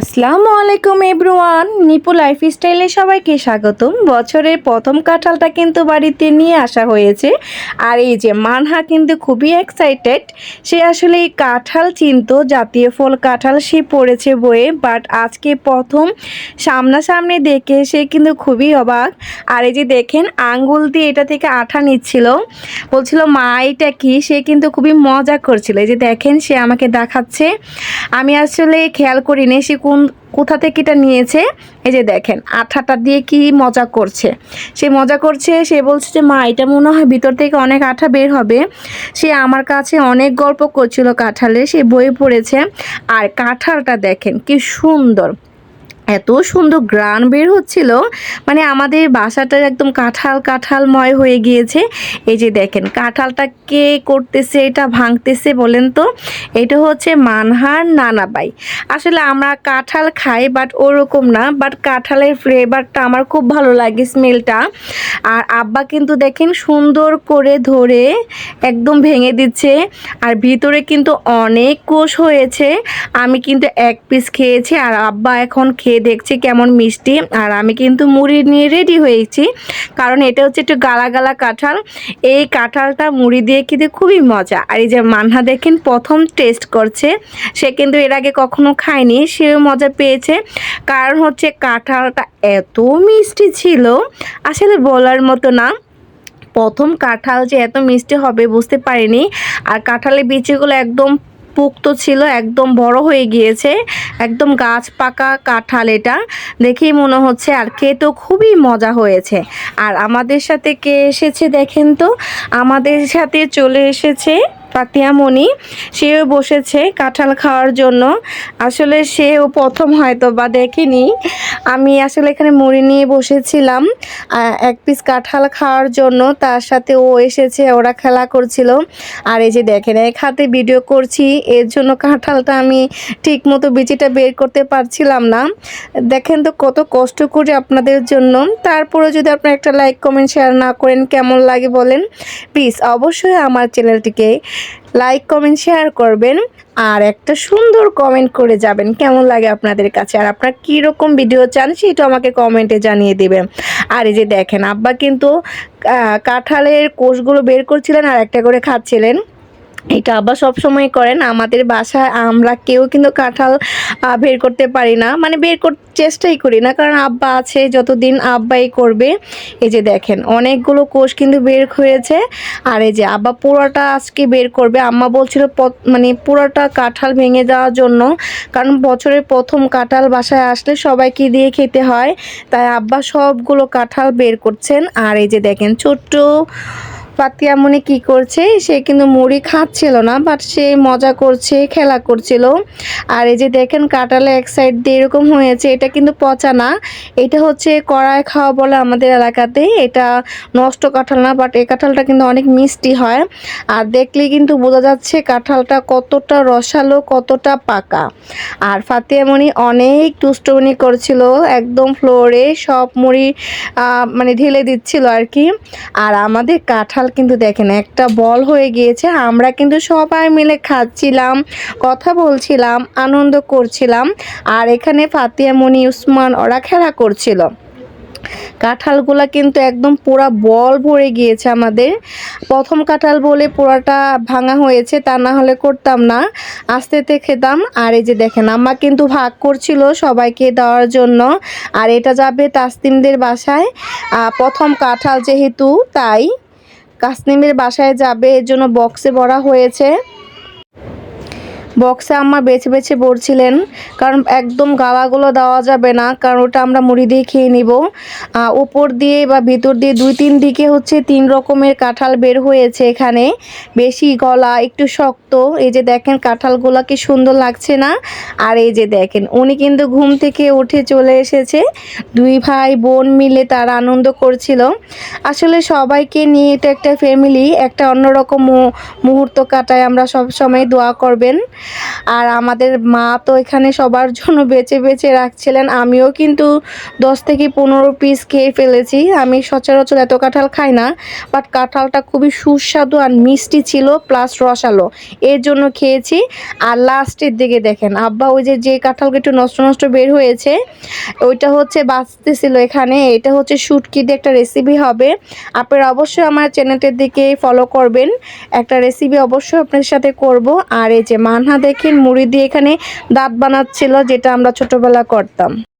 আসসালামু আলাইকুম everyone. Nipu life স্টাইলে সবাইকে স্বাগতম। বছরের প্রথম কাঁঠালটা কিন্তু বাড়িতে নিয়ে আসা হয়েছে। আর এই যে মানহা কিন্তু খুবই এক্সাইটেড সে আসলে এই কাঁঠাল চিনত, জাতীয় ফল কাঁঠাল সে পড়েছে বইয়ে। বাট আজকে প্রথম সামনাসামনি দেখে সে কিন্তু খুবই অবাক। আর এই যে দেখেন, আঙ্গুল দিয়ে এটা থেকে আঠা নিচ্ছিল। বলছিল, মা, এটা কি? সে কিন্তু খুবই মজা করছিল। এই যে দেখেন, সে আমাকে দেখাচ্ছে। আমি আসলে খেয়াল করিনি, সে কোন, কোথা থেকে এটা নিয়েছে? এই যে দেখেন, আঠাটা দিয়ে কি মজা করছে? সে মজা করছে, সে বলছে যে, মা, এটা মনে হয় ভিতর থেকে অনেক আঠা বের হবে। সে আমার কাছে অনেক গল্প করছিল কাঁঠালে, সে বই পড়েছে। আর কাঁঠালটা দেখেন, কি সুন্দর। এত সুন্দর গ্রান বের হচ্ছিল। মানে আমাদের বাসাটা একদম কাঁঠাল, কাঁঠালময় হয়ে গিয়েছে। এই যে দেখেন, কাঁঠালটা কে করতেছে, এটা ভাঙতেছে বলেন তো? এটা হচ্ছে মানহার নানাবাই। আসলে আমরা কাঁঠাল খাই বাট ওরকম না। বাট কাঁঠালের ফ্লেভারটা আমার খুব ভালো লাগে স্মেলটা আর আব্বা কিন্তু দেখেন সুন্দর করে ধরে একদম ভেঙে দিচ্ছে। আর ভিতরে কিন্তু অনেক কোষ হয়েছে। আমি কিন্তু এক পিস খেয়েছি, আর আব্বা এখন খেয়ে দেখছি কেমন মিষ্টি। আর আমি কিন্তু মুড়ি নিয়ে রেডি হয়েছি। কারণ এটা হচ্ছে একটু গালা গালা কাঁঠাল। এই কাঁঠালটা মুড়ি দিয়ে খেতে খুবই মজা। আর এই যে মানহা দেখেন প্রথম টেস্ট করছে। সে কিন্তু এর আগে কখনো খায়নি, সেও মজা পেয়েছে। কারণ হচ্ছে কাঁঠালটা এত মিষ্টি ছিল, আসলে বলার মতো না। প্রথম কাঁঠাল যে এত মিষ্টি হবে বুঝতে পারিনি। আর কাঁঠালের বিচিগুলো একদম পুক্ত ছিল, একদম বড় হয়ে গিয়েছে, একদম গাছ পাকা কাঁঠাল এটা। দেখেই মনে হচ্ছে আর খেতেও খুবই মজা হয়েছে। আর আমাদের সাথে কে এসেছে দেখেন তো? আমাদের সাথে চলে এসেছে পাতিয়ামণি, সেও বসেছে কাঁঠাল খাওয়ার জন্য। আসলে সেও প্রথম হয়তো বা দেখেনি। আমি আসলে এখানে মুড়ি নিয়ে বসেছিলাম এক পিস কাঁঠাল খাওয়ার জন্য। তার সাথে ও এসেছে, ওরা খেলা করছিল। আর এই যে দেখেন, এক হাতে ভিডিও করছি, এর জন্য কাঁঠালটা আমি ঠিক মতো বিচিটা বের করতে পারছিলাম না। দেখেন তো কত কষ্ট করে আপনাদের জন্য। তারপরে যদি আপনারা একটা লাইক কমেন্ট শেয়ার না করেন, কেমন লাগে বলেন প্লিজ অবশ্যই আমার চ্যানেলটিকে লাইক কমেন্ট শেয়ার করবেন আর একটা সুন্দর কমেন্ট করে যাবেন। কেমন লাগে আপনাদের কাছে? আর আপনার কীরকম ভিডিও চান সেটা আমাকে কমেন্টে জানিয়ে দেবেন। আর এই যে দেখেন, আব্বা কিন্তু কাঁঠালের কোষগুলো বের করছিলেন আর একটা করে খাচ্ছিলেন। এটা আব্বা সবসময় করেন, আমাদের বাসায় আমরা কেউ কিন্তু কাঁঠাল বের করতে পারি না। মানে বের করতে চেষ্টাই করি না, কারণ আব্বা আছে, যতদিন আব্বাই করবে, এই যে দেখেন, অনেকগুলো কোষ কিন্তু বের হয়েছে। আর এই যে আব্বা পুরোটা আজকে বের করবে, আম্মা বলছিল মানে পুরোটা কাঁঠাল ভেঙে দেওয়ার জন্য, কারণ বছরের প্রথম কাঁঠাল বাসায় আসলে সবাইকে দিয়ে খেতে হয়। তাই আব্বা সবগুলো কাঁঠাল বের করছেন। আর এই যে দেখেন, ছোট্ট পাতিয়ামনি কি করছে, সে কিন্তু মুড়ি খাচ্ছিল না বাট সে মজা করছে, খেলা করছিল। আর এই যে দেখেন কাঁটালে এক সাইড দিয়ে এরকম হয়েছে, এটা কিন্তু পচা না, এটা হচ্ছে কড়াই খাওয়া বলে আমাদের এলাকাতে, এটা নষ্ট কাঁঠাল না বাট এই কাঁঠালটা কিন্তু অনেক মিষ্টি হয়। আর দেখলেই কিন্তু বোঝা যাচ্ছে কাঁঠালটা কতটা রসালো, কতটা পাকা। আর ফাতিয়া ফাতিয়ামণি অনেক দুষ্টমনি করছিল, একদম ফ্লোরে সব মুড়ি মানে ঢেলে দিচ্ছিল আর কি। আর আমাদের কাঁঠাল কিন্তু দেখেন, একটা বল হয়ে গিয়েছে, আমরা কিন্তু সবাই মিলে খাচ্ছিলাম, কথা বলছিলাম, আনন্দ করছিলাম, আর এখানে ফাতিয়া, মনি, উসমান, ওরা খেলা করছিল। কাঁঠালগুলা কিন্তু একদম পুরা বল ভরে গিয়েছে আমাদের। প্রথম কাঁঠাল বলে পোড়াটা ভাঙা হয়েছে, তা না হলে করতাম না। আস্তে আস্তে খেতাম, আর এই যে দেখেন, আম্মা কিন্তু ভাগ করছিল সবাইকে দেওয়ার জন্য, আর এটা যাবে তাসনিমদের বাসায়। প্রথম কাঁঠাল যেহেতু, তাই কাসনিমের বাসায় যাবে এর জন্য বক্সে ভরা হয়েছে। বক্সে আম্মা বেছে বেছে পড়ছিলেন, কারণ একদম গালাগুলো দেওয়া যাবে না, কারণ ওটা আমরা মুড়ি দিয়ে খেয়ে নিব। উপর দিয়ে বা ভিতর দিয়ে দুই তিন দিকে হচ্ছে তিন রকমের কাঁঠাল বের হয়েছে এখানে। বেশি গলা, একটু শক্ত। এই যে দেখেন কাঁঠালগুলো কি সুন্দর লাগছে না? আর এই যে দেখেন, উনি কিন্তু ঘুম থেকে উঠে চলে এসেছে। দুই ভাই বোন মিলে তারা আনন্দ করছিল। আসলে সবাইকে নিয়ে এটা একটা ফ্যামিলি একটা অন্যরকম মুহূর্ত কাটায় আমরা সব সময় দোয়া করবেন। আর আমাদের মা তো এখানে সবার জন্য বেছে বেছে রাখছিলেন। আমিও কিন্তু দশ থেকে পনেরো পিস খেয়ে ফেলেছি। আমি সচরাচর এত কাঁঠাল খাই না বাট কাঁঠালটা খুবই সুস্বাদু আর মিষ্টি ছিল প্লাস রসালো। এর জন্য খেয়েছি। আর লাস্টের দিকে দেখেন, আব্বা ওই যে যে কাঁঠালটা একটু নষ্ট নষ্ট বের হয়েছে, ওইটা হচ্ছে বাঁচতেছিল এখানে। এটা হচ্ছে শুটকি দিয়ে একটা রেসিপি হবে। আপনারা অবশ্যই আমার চ্যানেলটির দিকে ফলো করবেন। একটা রেসিপি অবশ্যই আপনার সাথে করব। আর এই যে মানহা দেখেন মুড়ি দিয়ে এখানে দাঁত বানাচ্ছিল যেটা আমরা ছোটবেলা করতাম।